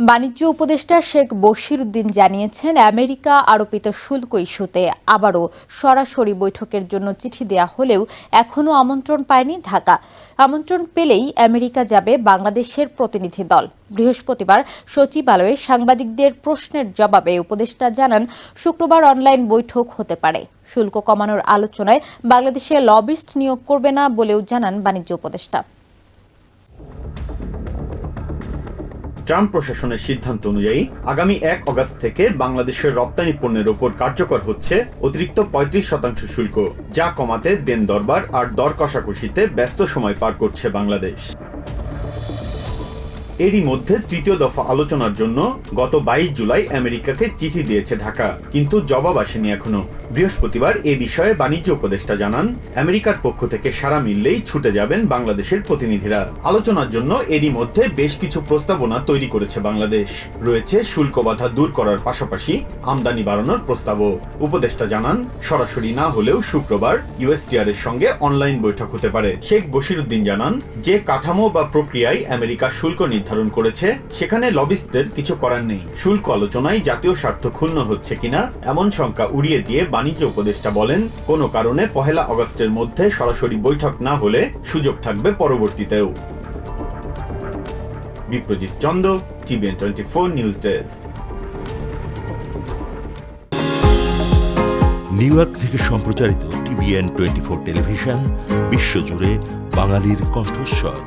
বাণিজ্য উপদেষ্টা শেখ বশির উদ্দিন জানিয়েছেন, আমেরিকা আরোপিত শুল্ক ইস্যুতে আবারও সরাসরি বৈঠকের জন্য চিঠি দেয়া হলেও এখনও আমন্ত্রণ পায়নি ঢাকা। আমন্ত্রণ পেলেই আমেরিকা যাবে বাংলাদেশের প্রতিনিধি দল। বৃহস্পতিবার সচিবালয়ে সাংবাদিকদের প্রশ্নের জবাবে উপদেষ্টা জানান, শুক্রবার অনলাইন বৈঠক হতে পারে। শুল্ক কমানোর আলোচনায় বাংলাদেশে লবিস্ট নিয়োগ করবে না বলেও জানান বাণিজ্য উপদেষ্টা। ট্রাম্প প্রশাসনের সিদ্ধান্ত অনুযায়ী আগামী এক অগাস্ট থেকে বাংলাদেশের রপ্তানি পণ্যের ওপর কার্যকর হচ্ছে অতিরিক্ত পঁয়ত্রিশ শতাংশ শুল্ক, যা কমাতে দেন দরবার আর দর কষাকষিতে ব্যস্ত সময় পার করছে বাংলাদেশ। এরই মধ্যে তৃতীয় দফা আলোচনার জন্য গত বাইশ জুলাই আমেরিকাকে চিঠি দিয়েছে ঢাকা, কিন্তু জবাব আসেনি এখনও। বৃহস্পতিবার এ বিষয়ে বাণিজ্য উপদেষ্টা জানান, আমেরিকার পক্ষ থেকে সারা মিললেই ছুটে যাবেন বাংলাদেশের প্রতিনিধিরা। আলোচনার জন্য এরই মধ্যে বেশ কিছু প্রস্তাবনা তৈরি করেছে বাংলাদেশ। রয়েছে শুল্ক বাধা দূর করার পাশাপাশি আমদানি বাড়ানোর প্রস্তাবও। উপদেষ্টা জানান, সরাসরি না হলেও শুক্রবার ইউএসটিআর এর সঙ্গে অনলাইন বৈঠক হতে পারে। শেখ বশিরুদ্দিন জানান, যে কাঠামো বা প্রক্রিয়ায় আমেরিকা শুল্ক নির্ধারণ করেছে, সেখানে লবিস্টদের কিছু করার নেই। শুল্ক আলোচনায় জাতীয় স্বার্থ ক্ষুণ্ণ হচ্ছে কিনা, এমন শঙ্কা উড়িয়ে দিয়ে বাণিজ্য উপদেষ্টা বলেন, কোনো কারণে পহেলা আগস্টের মধ্যে সরাসরি বৈঠক না হলে সুযোগ থাকবে পরবর্তীতেও। Biprajit Chanda TVN twenty four news desk. New York থেকে সম্প্রচারিত টিভিএন টোয়েন্টি ফোর টেলিভিশন, বিশ্বজুড়ে বাঙালির কণ্ঠস্বর।